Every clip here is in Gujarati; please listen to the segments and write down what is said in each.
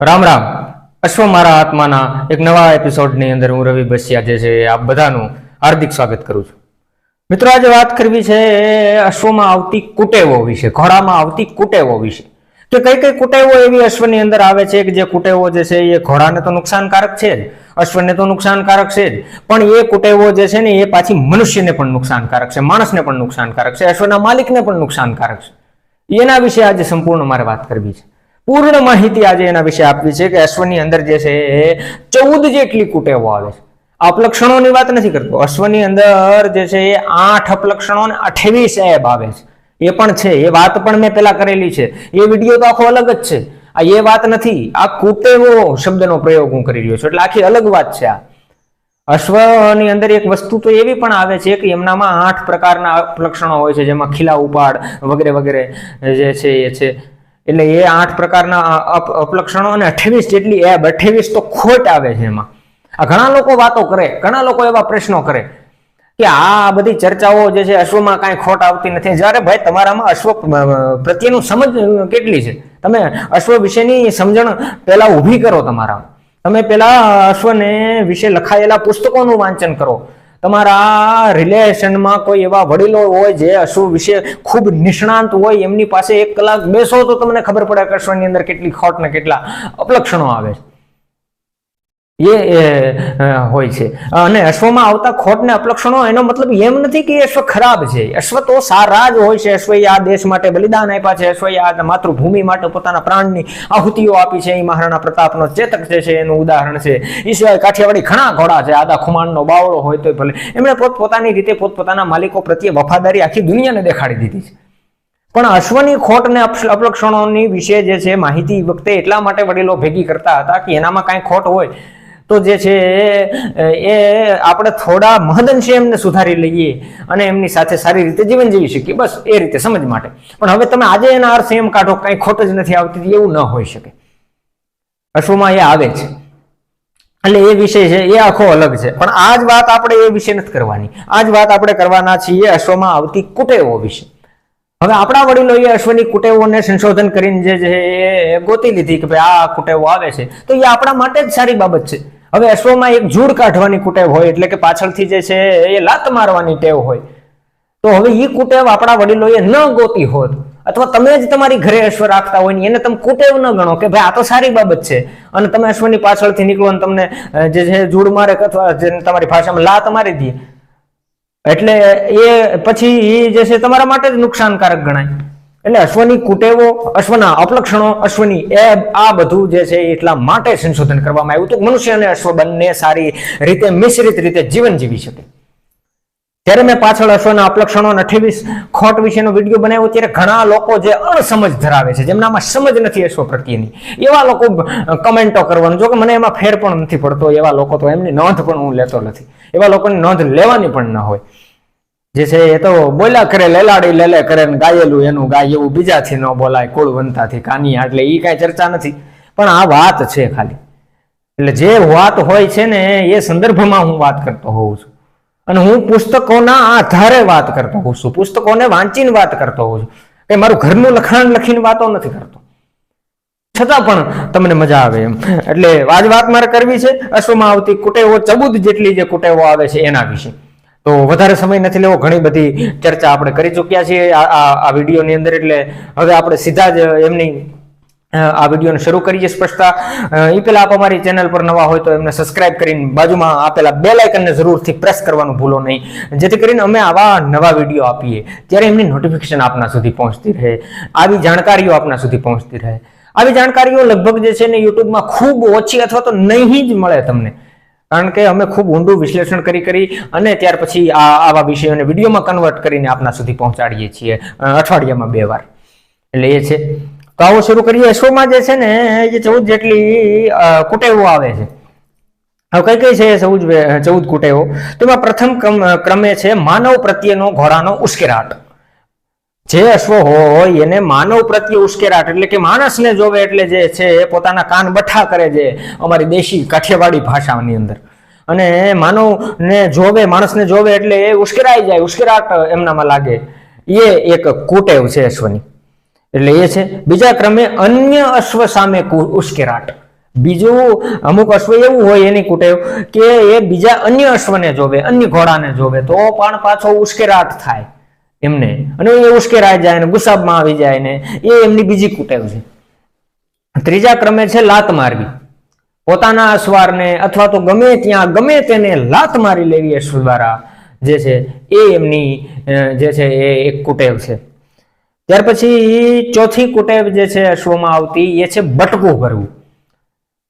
રામ રામ. અશ્વ મારા આત્માના એક નવા એપિસોડની અંદર હું રવિ બસિયા જે છે, આપ બધાનું હાર્દિક સ્વાગત કરું છું. મિત્રો, આજે વાત કરવી છે અશ્વમાં આવતી કુટેવો વિશે, ઘોડામાં આવતી કુટેવો વિશે. કે કઈ કઈ કુટેવો એવી અશ્વની અંદર આવે છે કે જે કુટેવો જે છે એ ઘોડાને તો નુકસાનકારક છે જ, અશ્વને તો નુકસાનકારક છે જ, પણ એ કુટેવો જે છે ને એ પાછી મનુષ્યને પણ નુકસાનકારક છે, માણસને પણ નુકસાનકારક છે, અશ્વના માલિકને પણ નુકસાનકારક છે. એના વિશે આજે સંપૂર્ણ મારે વાત કરવી છે. પૂર્ણ માહિતી આજે એના વિશે આપવી છે કે અશ્વની અંદર જે છે એ ચૌદ જેટલી કુટેવો આવે છે. અપલક્ષણોની વાત નથી કરતો. અશ્વની અંદર જે છે એ આઠ અપલક્ષણો અને અઠ્યાવીસ એબ આવે છે. એ પણ છે. એ વાત પણ મેં પેલા કરેલી છે. એ વીડિયો તો આખો અલગ જ છે. આ એ વાત નથી. આ કુટેવો શબ્દનો પ્રયોગ હું કરી રહ્યો છું. એટલે આખી અલગ વાત છે આ. અશ્વની અંદર એક વસ્તુ તો એવી પણ આવે છે કે એમનામાં આઠ પ્રકારના અપલક્ષણો હોય છે. જેમાં ખીલા ઉપાડ વગેરે વગેરે જે છે એ છે. એટલે એ આઠ પ્રકારના અપ- અપલક્ષણો અને અઠ્યાવીસ જેટલી એબ, અઠ્યાવીસ તો ખોટ આવે છે એમાં. આ ઘણા લોકો વાતો કરે, ઘણા લોકો એવા પ્રશ્નો કરે કે આ બધી ચર્ચાઓ જે છે અશ્વમાં કાંઈ ખોટ આવતી નથી. જ્યારે ભાઈ, તમારામાં અશ્વ પ્રત્યેનું સમજ કેટલી છે? તમે અશ્વ વિશેની સમજણ પહેલા ઊભી કરો તમારામાં. તમે પેલા અશ્વને વિશે લખાયેલા પુસ્તકોનું વાંચન કરો. તમારા રિલેશનમાં કોઈ એવા વડીલો હોય જે અશુ વિશે ખૂબ નિષ્ણાંત હોય, એમની પાસે એક કલાક બેસો તો તમને ખબર પડે કે અંદર કેટલી ખોટ ને કેટલા અપલક્ષણો આવે છે. એ હોય છે. અને અશ્વમાં આવતા ખોટને અપલક્ષણો, એનો મતલબ એમ નથી કે અશ્વ ખરાબ છે. અશ્વ તો સારા જ હોય છે. અશ્વએ આ દેશ માટે બલિદાન આપ્યા છે. અશ્વએ આ માતૃભૂમિ માટે પોતાના પ્રાણની આહુતિઓ આપી છે. એ મહારાણા પ્રતાપનો ચેતક જે છે, એનું ઉદાહરણ છે. એ સિવાય કાઠિયાવાડી ઘણા ઘોડા છે. આદા ખુમાણનો બાવળો હોય તો ભલે. એમણે પોતપોતાની રીતે પોતપોતાના માલિકો પ્રત્યે વફાદારી આખી દુનિયાને દેખાડી દીધી છે. પણ અશ્વની ખોટ ને અપલક્ષણોની વિશે જે છે, માહિતી વખતે એટલા માટે વડીલો ભેગી કરતા હતા કે એનામાં કાંઈ ખોટ હોય. તો જે છે એ એ આપણે થોડા મહદંશે એમને સુધારી લઈએ અને એમની સાથે સારી રીતે જીવન જીવી શકીએ. બસ એ રીતે સમજ માટે. પણ હવે તમે આજે એના અર્થ એમ કાઢો કાંઈ ખોટ જ નથી આવતી એવું ન હોઈ શકે. અશ્વમાં એ આવે છે. એટલે એ વિષય છે, એ આખો અલગ છે. પણ આ જ વાત આપણે એ વિશે નથી કરવાની. આ જ વાત આપણે કરવાના છીએ અશ્વમાં આવતી કુટેવો વિશે. હવે આપણા વડીલોએ અશ્વની કુટેવોને સંશોધન કરીને જે છે, એ ગોતી લીધી કે ભાઈ આ કુટેવો આવે છે. તો એ આપણા માટે જ સારી બાબત છે. હવે અશ્વમાં એક જૂડ કાઢવાની કુટેવ હોય એટલે કે પાછળથી જે છે એ લાત મારવાની ટેવ હોય. તો હવે એ કુટેવ આપણા વડીલોએ ન ગોતી હોત અથવા તમે જ તમારી ઘરે અશ્વ રાખતા હોય ને એને તમે કુટેવ ન ગણો કે ભાઈ આ તો સારી બાબત છે. અને તમે અશ્વની પાછળથી નીકળો અને તમને જે છે જૂડ મારે અથવા જેને તમારી ભાષામાં લાત મારી દે એટલે એ પછી એ જે છે તમારા માટે જ નુકસાનકારક ગણાય. એટલે અશ્વની કુટેવો, અશ્વના અપલક્ષણો, અશ્વની એબ, આ બધું જે છે એ એટલા માટે સંશોધન કરવામાં આવ્યું હતું મનુષ્ય અને અશ્વ બંને સારી રીતે, મિશ્રિત રીતે જીવન જીવી શકે. ત્યારે મેં પાછળ અશ્વના અપલક્ષણો અઠ્યાવીસ ખોટ વિશેનો વીડિયો બનાવ્યો. ત્યારે ઘણા લોકો જે અણસમજ ધરાવે છે, જેમનામાં સમજ નથી અશ્વ પ્રત્યેની. એવા લોકો કમેન્ટો કરવાનું, જો કે મને એમાં ફેર પણ નથી પડતો, એવા લોકો તો એમની નોંધ પણ હું લેતો નથી. એવા લોકોની નોંધ લેવાની પણ ન હોય. જે છે એ તો બોલ્યા કરે, લેલાડી લેલે કરે ને ગાયેલું એનું ગાય, એવું બીજાથી ન બોલાય, કુળ વંતાથી કાનિયા એટલે એ કાંઈ ચર્ચા નથી. પણ આ વાત છે ખાલી. એટલે જે વાત હોય છે ને, એ સંદર્ભમાં હું વાત કરતો હોઉં છું. અને હું પુસ્તકોના આધારે વાત કરતો હોઉં છું. પુસ્તકોને વાંચીને વાત કરતો હોઉં છું. કે મારું ઘરનું લખાણ લખીને વાતો નથી કરતો. છતાં પણ તમને મજા આવે એમ. એટલે આજ વાત મારે કરવી છે. અશ્વમાં આવતી કુટેવો, ચબુદ જેટલી જે કુટેવો આવે છે એના વિશે. તો વધારે સમય નથી લેવો. ઘણી બધી ચર્ચા આપણે કરી ચૂક્યા છીએ આ વિડીયોની અંદર. એટલે હવે આપણે સીધા જ એમની આ વિડીયોને શરૂ કરીએ સ્પષ્ટતા. એ પહેલા આપ અમારી ચેનલ પર નવા હોય તો એમને સબસ્ક્રાઇબ કરીને બાજુમાં આપેલા બે લાઇકનને જરૂરથી પ્રેસ કરવાનું ભૂલો નહીં. જેથી કરીને અમે આવા નવા વીડિયો આપીએ. ત્યારે એમની નોટિફિકેશન આપના સુધી પહોંચતી રહે. આવી જાણકારીઓ આપના સુધી પહોંચતી રહે. આવી જાણકારીઓ લગભગ જે છે ને યુટ્યુબમાં ખૂબ ઓછી અથવા તો નહીં જ મળે તમને. કારણ કે અમે ખૂબ ઊંડું વિશ્લેષણ કરી કરી અને ત્યાર પછી આ આવા વિષયોને વિડીયોમાં કન્વર્ટ કરીને આપના સુધી પહોંચાડીએ છીએ. અઠવાડિયામાં બે વાર. એટલે એ છે. તો આવો શરૂ કરીએ. શોમાં જે છે ને જે ચૌદ જેટલી કુટેવો આવે છે. હવે કઈ કઈ છે ચૌદ ચૌદ કુટેવો? તેમાં પ્રથમ ક્રમ- છે માનવ પ્રત્યેનો ઘોડાનો ઉશ્કેરાટ. જે અશ્વ હોય એને માનવ પ્રત્યે ઉશ્કેરાટ એટલે કે માણસને જોવે એટલે જે છે એ પોતાના કાન બઠા કરે છે અમારી દેશી કાઠિયાવાડી ભાષાની અંદર. અને માનવને જોવે, માણસને જોવે એટલે એ ઉશ્કેરાઈ જાય, ઉશ્કેરાટ એમનામાં લાગે. એ એક કુટેવ છે અશ્વની. એટલે એ છે. બીજા ક્રમે અન્ય અશ્વ સામે ઉશ્કેરાટ. બીજું અમુક અશ્વ એવું હોય એની કુટેવ કે એ બીજા અન્ય અશ્વને જોવે, અન્ય ઘોડાને જોવે, તો પણ પાછો ઉશ્કેરાટ થાય. એમને. અને એ ઉશ્કેરાઈ જાય ને ગુસ્સામાં આવી જાય ને, એ એમની બીજી કુટેવ છે. ત્રીજા ક્રમે છે લાત મારવી. પોતાના અસવારને અથવા તો ગમે ત્યાં, ગમે તેને લાત મારી લેવી એ દ્વારા જે છે, એ એમની જે છે, એ એક કુટેવ છે. ત્યાર પછી ચોથી કુટેવ જે છે અશ્વમાં આવતી, એ છે બટકું ભરવું.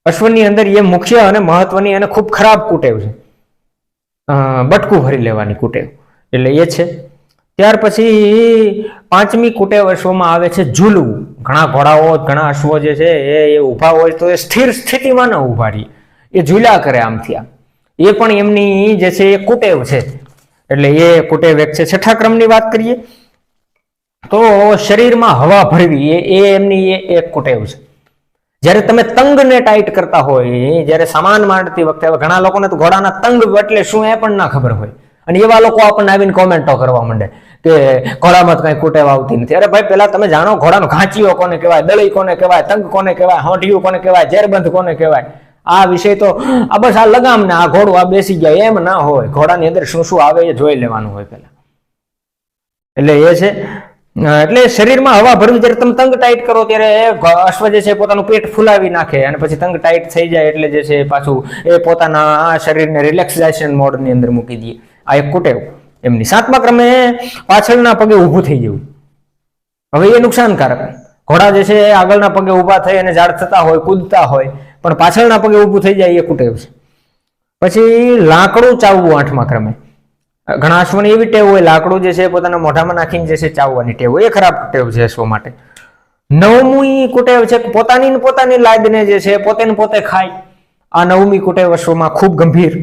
અશ્વની અંદર એ મુખ્ય અને મહત્વની અને ખૂબ ખરાબ કુટેવ છે. બટકું ભરી લેવાની કુટેવ. એટલે એ છે ત્યાર પછી પાંચમી કુટેવ અશ્વમાં આવે છે ઝૂલવું ઘણા ઘોડાઓ, ઘણા અશ્વો જે છે એ એ ઊભા હોય તો એ સ્થિર સ્થિતિમાં ન ઊભા રહી. એ ઝૂલા કરે આમ એ પણ એમની જે છે એ કુટેવ છે. એટલે એ કુટેવ એક છે. છઠ્ઠા ક્રમની વાત કરીએ તો શરીરમાં હવા ભરવી એ એ એમની એક કુટેવ છે. જ્યારે તમે તંગને ટાઈટ કરતા હોય, જ્યારે સામાન માંડતી વખતે ઘણા લોકોને તો ઘોડાના તંગ એટલે શું એ પણ ના ખબર હોય. અને એવા લોકો આપણને આવીને કોમેન્ટો કરવા માંડે. કે ઘોડામાં કઈ કુટેવ આવતી નથી. અરે ભાઈ, પેલા તમે જાણો, ઘોડાનો ઘાંચીઓ કોને કહેવાય, દળી કોને કહેવાય, તંગ કોને કહેવાય હોંઠિયું કોને કહેવાય ઝેરબંધ કોને કહેવાય, આ વિષય તો, આ બસ આ લગામ ને આ ઘોડું આ બેસી જાય એમ ના હોય. ઘોડાની અંદર શું શું આવે એ જોઈ લેવાનું હોય પેલા. એટલે એ છે. એટલે શરીરમાં હવા ભરવી જ્યારે તમે તંગ ટાઈટ કરો ત્યારે એ અશ્વ જે છે પોતાનું પેટ ફૂલાવી નાખે અને પછી તંગ ટાઈટ થઈ જાય એટલે જે છે પાછું એ પોતાના આ શરીરને રિલેક્સેશન મોડની અંદર મૂકી દે. આ એક કુટેવ. એમની સાતમા ક્રમે પાછળના પગે ઊભું થઈ જવું હવે એ નુકસાનકારક. ઘોડા જે છે આગળના પગે ઊભા થઈ અને ઝાડ થતા હોય, કૂદતા હોય, પણ પાછળના પગે ઊભું થઈ જાય એ કુટેવ છે. પછી લાકડું ચાવવું આઠમા ક્રમે. ઘણા અશ્વની એવી ટેવ હોય, લાકડું જે છે પોતાના મોઢામાં નાખીને જે છે ચાવવાની ટેવ એ ખરાબ ટેવ છે અશ્વ માટે. નવમી કુટેવ છે પોતાની પોતાની લાદને જે છે પોતે પોતે ખાય. આ નવમી કુટેવ અશ્વમાં ખૂબ ગંભીર.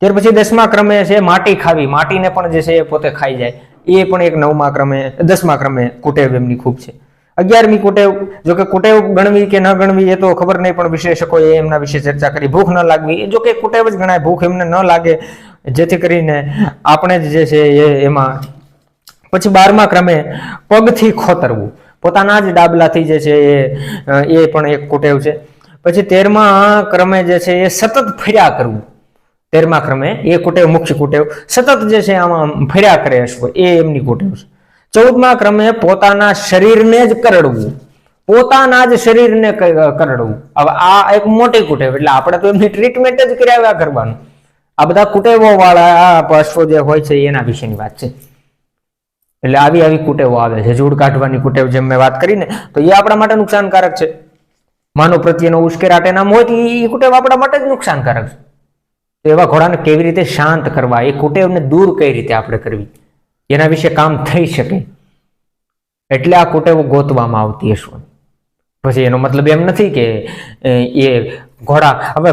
ત્યાર પછી દસમા ક્રમે છે માટી ખાવી. માટીને પણ જે છે એ પોતે ખાઈ જાય. એ પણ એક નવમા ક્રમે, દસમા ક્રમે કુટેવ એમની ખૂબ છે. અગિયારમી કુટેવ, જો કે કુટેવ ગણવી કે ન ગણવી એ તો ખબર નહીં, પણ વિશ્લેષકોએ એમના વિશે ચર્ચા કરી. ભૂખ ન લાગવી એ જો કે કુટેવ જ ગણાય. ભૂખ એમને ન લાગે, જેથી કરીને આપણે જે છે એ એમાં પછી બારમા ક્રમે પગથી ખોતરવું. પોતાના જ ડાબલાથી જે છે એ એ પણ એક કુટેવ છે. પછી તેરમા ક્રમે જે છે એ સતત ફર્યા કરવું. તેરમા ક્રમે એ કુટેવ, મુખ્ય કુટેવ સતત જે છે આમાં ફર્યા કરે અશ્વ એ એમની કુટેવ છે. ચૌદમા ક્રમે પોતાના શરીરને જ કરડવું. પોતાના જ શરીરને કરડવું. હવે આ એક મોટી કુટેવ એટલે આપણે તો એમની ટ્રીટમેન્ટ જ કરાવ્યા કરવાનું. આ બધા કુટેવો વાળા અશ્વો જે હોય છે, એના વિશેની વાત છે. એટલે આવી આવી કુટેવો આવે છે. જૂડ કાઢવાની કુટેવ જેમ મેં વાત કરીને, તો એ આપણા માટે નુકસાનકારક છે. માનવ પ્રત્યેનો ઉશ્કેરાટ હોય તો એ કુટેવ આપણા માટે જ નુકસાનકારક છે. તો એવા ઘોડાને કેવી રીતે શાંત કરવા? એ કુટેવને દૂર કઈ રીતે આપણે કરવી? એના વિશે કામ થઈ શકે. એટલે આ કુટેવો ગોતવામાં આવતી હશે. પછી એનો મતલબ એમ નથી કે એ ઘોડા, હવે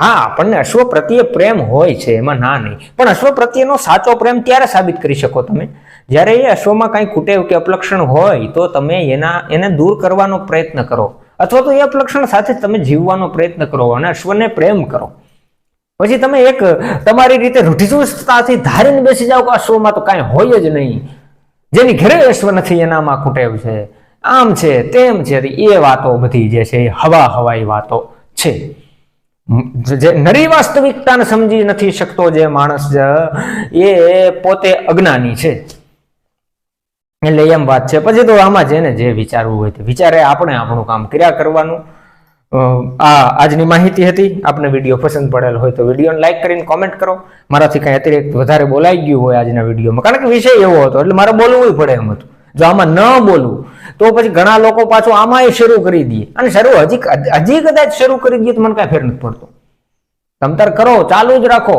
હા, આપણને અશ્વ પ્રત્યે પ્રેમ હોય છે, એમાં ના નહીં. પણ અશ્વ પ્રત્યેનો સાચો પ્રેમ ત્યારે સાબિત કરી શકો તમે. જ્યારે એ અશ્વમાં કાંઈ કુટેવ કે અપલક્ષણ હોય, તો તમે એના, એને દૂર કરવાનો પ્રયત્ન કરો. અથવા તો એ અપલક્ષણ સાથે તમે જીવવાનો પ્રયત્ન કરો અને અશ્વને પ્રેમ કરો. પછી તમે એક તમારી રીતે રૂઢિચુસ્તતાથી ધારીને બેસી જાઓ કે અશ્વમાં તો કાંઈ હોય જ નહીં. જેની ઘરે અશ્વ નથી, એનામાં ખૂટેવ છે. આમ છે, તેમ છે એ વાતો બધી જે છે, એ હવા હવાઈ વાતો છે. જે નરી વાસ્તવિકતાને સમજી નથી શકતો જે માણસ એ પોતે અજ્ઞાની છે. એટલે એમ વાત છે. પછી તો આમાં જેને જે વિચારવું હોય તે વિચારે, આપણે આપણું કામ કર્યા કરવાનું. આ આજની માહિતી હતી. આપને વીડિયો પસંદ પડેલ હોય તો વિડીયોને લાઈક કરીને કોમેન્ટ કરો. મારાથી કંઈ અતિરિક્ત વધારે બોલાઈ ગયું હોય આજના વિડીયોમાં. કારણ કે વિષય એવો હતો, એટલે મારે બોલવું પડે એમ હતું. જો આમાં ન બોલવું, તો પછી ઘણા લોકો પાછું આમાંય શરૂ કરી દે. અને શરૂ હજી હજી કદાચ શરૂ કરી દઈએ તો મને કાંઈ ફેર નથી પડતો. તમતર કરો, ચાલુ જ રાખો.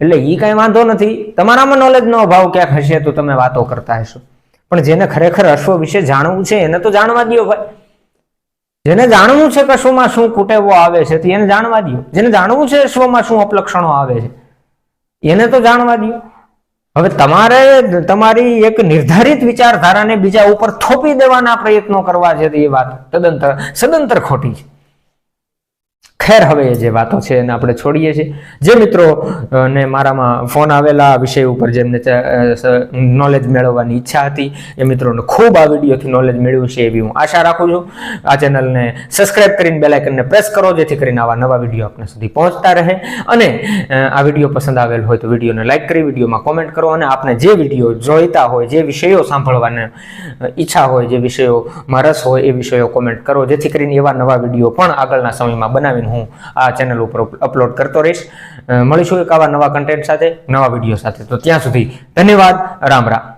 એટલે એ કાંઈ વાંધો નથી. તમારામાં નોલેજ નો અભાવ ક્યાંક હશે તો તમે વાતો કરતા હશો. પણ જેને ખરેખર અશ્વ વિશે જાણવું છે, એને તો જાણવા દો ભાઈ. જેને જાણવું છે કે અશ્વમાં શું કુટેવો આવે છે તો એને જાણવા દો જેને જાણવું છે શોમાં શું અપલક્ષણો આવે છે, એને તો જાણવા દો હવે તમારે તમારી એક નિર્ધારિત વિચારધારાને બીજા ઉપર થોપી દેવાના પ્રયત્નો કરવા છે એ વાત તદંતર, સદંતર ખોટી છે. ખેર હવે જે વાતો છે એને આપણે છોડીએ છીએ. જે મિત્રો ને મારામાં ફોન આવેલા વિષય ઉપર જેમને નોલેજ મેળવવાની ઈચ્છા હતી, એ મિત્રોને ખૂબ આ વિડીયોથી નોલેજ મેળવ્યું છે એવી હું આશા રાખું છું. આ ચેનલને સબસ્ક્રાઇબ કરીને બેલાઇકનને પ્રેસ કરો, જેથી કરીને આવા નવા વીડિયો આપણે સુધી પહોંચતા રહે. અને આ વીડિયો પસંદ આવેલ હોય તો વિડીયોને લાઇક કરી, વિડીયોમાં કોમેન્ટ કરો અને આપને જે વીડિયો જોઈતા હોય, જે વિષયો સાંભળવાને ઈચ્છા હોય, જે વિષયોમાં રસ હોય, એ વિષયો કોમેન્ટ કરો, જેથી કરીને એવા નવા વીડિયો પણ આગળના સમયમાં બનાવીને હું આ ચેનલ ઉપર અપલોડ કરતો રહીશ. મળીશું એક આવા નવા કન્ટેન્ટ સાથે, નવા વીડિયો સાથે. તો ત્યાં સુધી ધન્યવાદ, રામ રામ.